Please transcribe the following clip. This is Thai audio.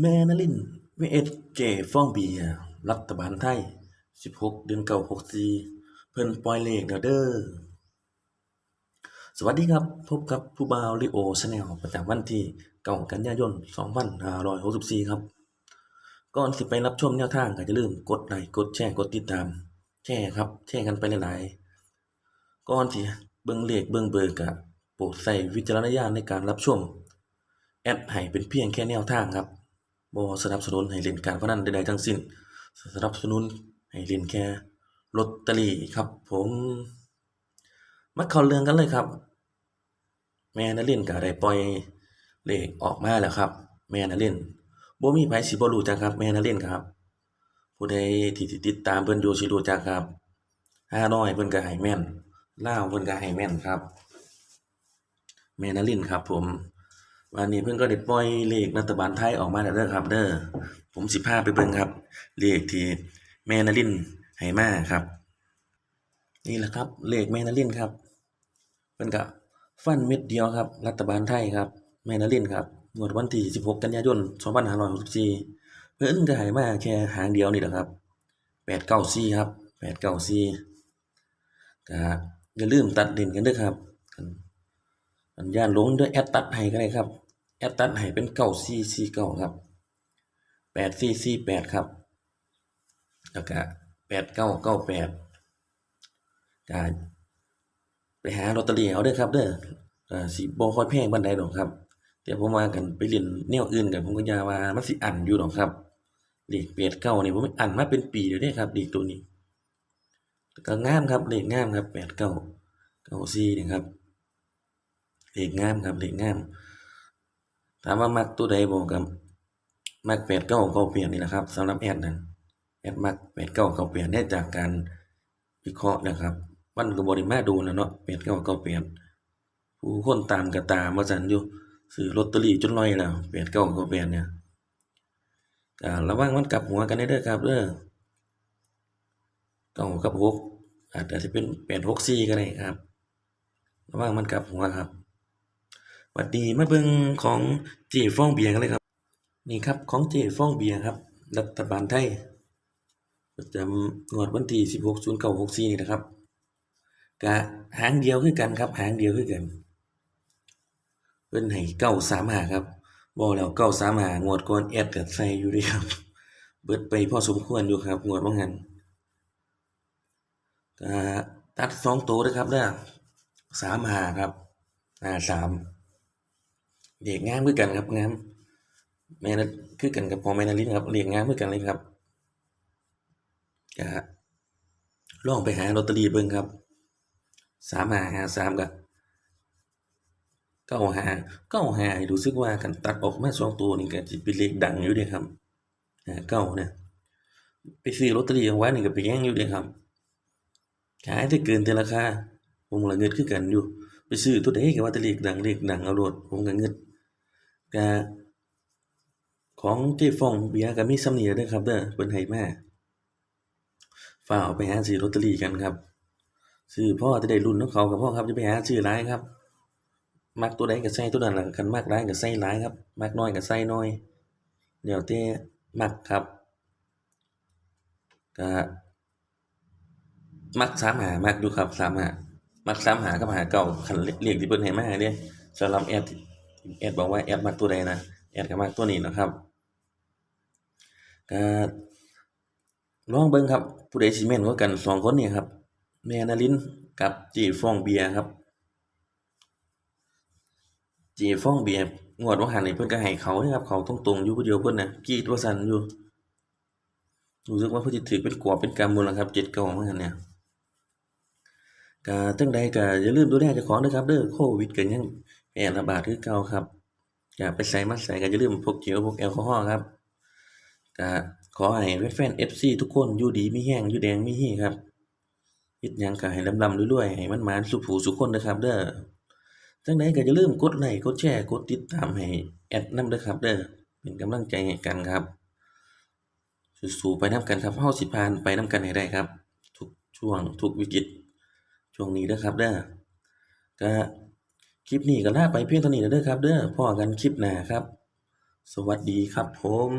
แม่นลิน vs เก๋ฟองเบียร์รัฐบาลไทย 16 เดือนเก้า64 เพิ่นปล่อยเลขแล้วเด้อ สวัสดีครับ พบกับผู้บ่าวลิโอชาแนลประจำวันที่9กันยายน 2564 ครับ ก่อนสิไปรับชมแนวทางก็อย่าลืมกดไลค์กดแชร์กดติดตาม แชร์ครับ แชร์กันไปหลายๆ ก่อนที่เบิ่งเลขเบิ่งเบอร์ก็โปรดใช้วิจารณญาณในการรับชม แอดให้เป็นเพียงแค่แนวทางครับ บ่สนับสนุนให้เล่นการพนันใดๆทั้งสิ้น สนับสนุนให้เล่นแค่ลอตเตอรี่ครับ ผมมาเข้าเรื่องกันเลยครับ แม่นเล่นก็ได้ปล่อยเลขออกมาแล้วครับ แม่นเล่นบ่มีไผสิบ่รู้จักครับ แม่นเล่นครับ ผู้ใดที่ติดตามเพิ่นอยู่สิรู้จักครับฮาน้อยเพิ่นก็ให้แม่นล่าวเพิ่นก็ให้แม่นครับ แม่นลินครับ ผม วันนี้เพิ่นก็ได้ปล่อยเลขรัฐบาลไทยออกมาแล้วเด้อครับ เด้อผมสิพาไปเบิ่งครับ เลขที่แม่นลินให้มาครับ นี่แหละครับ เลขแม่นลินครับเพิ่นก็ฟันเม็ดเดียวครับ รัฐบาลไทยครับ แม่นลินครับงวดวันที่ 16 กันยายน 2564 เพิ่นก็ให้มาแค่หางเดียวนี่แหละครับ 894 ครับ 894ก็อย่าลืมตัดเล่นกันเด้อครับอันย่านลงด้วยแอดตัดให้ก็ได้ครับ แอดตัดให้เป็นเก้าซีซีเก้าครับแปดซีซีแปดครับแล้วก็แปดเก้าเก้าแปดการไปหาลอตเตอรี่เอาเด้อครับเด้ออ่าสีบอค่อยแพงบันไดหดอกครับแต่ผมมากันไปเรียนเนี่ยอื่นกันผมก็ยาว่ามันสิอันอยู่หดอกครับเหล็กเปียดเก้านี่ผมอันมาเป็นปีเดี๋ยวนี้ครับเหล็กตัวนี้ก็งามครับเหล็กงามครับแปดเก้าเก้าซีนะครับเหล็กงามครับเหล็กงาม ถามว่ามักตัวใดบ่ก็มัก89 98นี่แหละครับสำหรับแอดนั้นแอดมัก89 98ได้จากการวิเคราะห์นะครับมันก็บ่ได้มาโดนแล้วเนาะ89 98ผู้คนตามก็ตามว่าซั่นอยู่ซื้อลอตเตอรี่จนร้อยแล้วแปดเก้าก็แปดเนี่ยระวังมันกลับหัวกันได้เด้อครับเด้อเก้ากับหกอาจจะเป็นแปดหกสี่ก็ได้ครับระวังมันกลับหัวครับ วัดดีมาเบิงของเจฟองเบียร์กันเลยครับ นี่ครับของเจฟองเบียร์ครับ รัฐบาลไทยประจำงวดวันที่16 09 64นี่นะครับก็หางเดียวคือกันครับ หางเดียวคือกันเพิ่นให้เก้าสามหาครับบอกแล้วเก้าสามหางวดก่อนแอดก็ใส่อยู่ด้ครับ เบิดไปพอสมควรอยู่ครับ งวดว่างั้นก็ตัดสองตัวเด้อครับเด้อสามหาครับห้าสาม เรียกงามคือกันครับงามแม่นคือกันกับพอแม่นลินครับเรียกงามคือกันเลยครับก็ลองไปหาลอตเตอรี่เบิ่งครับสามหาห้าสามก็เก้าหาเก้าหานี่รู้สึกว่าคันตัดออกมาสองตัวนี่ก็สิเป็นเลขดังอยู่เดะครับเก้าเนี่ยไปซื้อลอตเตอรี่เอาไว้นี่ก็ไปแย่งอยู่เดะครับขายได้เกินแต่ราคาผมละเงินคือกันอยู่ ไปซื้อตัวใดก็ว่าแต่เลขดังเลขดังเอาโลดผมก็เงิน ก็ของเจ๊ฟองเบียร์ก็มีส่ำนี้เด้อครับเด้อเพิ่นให้มาฟ้าวไปหาซื้อลอตเตอรี่กันครับซื้อพ่อจะได้ลุ้นนำเขาก็พอครับอย่าไปหาซื้อหลายครับ มักตัวใดก็ใส่ตัวนั้นล่ะคันมักหลายก็ใส่หลายครับมักน้อยก็ใส่น้อยแล้วแต่มักครับก็มักสามหามักอยู่ครับสามหามักสามหากับหาเก่าคันเลเลขที่เพิ่นให้มาเด้สำหรับแอด แอดบอกว่าแอดมักตัวใดนะแอดก็มักตัวนี้นะครับก็ลองเบิ่งครับผู้ใดสิแม่นกว่ากันสองคนนี้ครับ แม่นลินกับจีฟองเบียร์ครับเจฟองเบียร์งวดว่าหันนี่เพิ่อนก็ให้เขาเด้ครับเขาตรงๆอยู่ผู้เดียวเพิ่นนะกีดว่าซั่นอยู่รู้สึกว่าเพิ่นสิถือเป็นกอบเป็นกำหมดแล้วครับ7 9ว่าหั่นเนี่ยก็จังใดก็อย่าลืมดูแลเจ้าของเด้อครับเด้อโควิดก็ยัง แพร่ระบาดคือเก่าครับอย่าไปไสมาไสก็อย่าลืมพกเจลพกแอลกอฮอล์ครับก็ขอให้แฟนๆ FC ทุกคนอยู่ดีมีแรงอยู่แดงมีฮีครับเฮ็ดยังก็ให้ร่ำๆรวยๆให้มันมาสุขผู้สุขคนเด้อครับ เด้อจังใดก็อย่าลืมกดไลค์กดแชร์กดติดตามให้แอดนำเด้อครับ เด้อเป็นกำลังใจให้กันครับสู้ๆไปนำกันครับเฮาสิผ่านไปนำกันให้ได้ครับ ทุกช่วงทุกวิกฤตช่วงนี้เด้อครับเด้อก็ ลิปนี้ก็ลาไปเพียงเท่านี้แล้วเด้อครับ เด้อพ่อกันคลิปหน้าครับ สวัสดีครับผม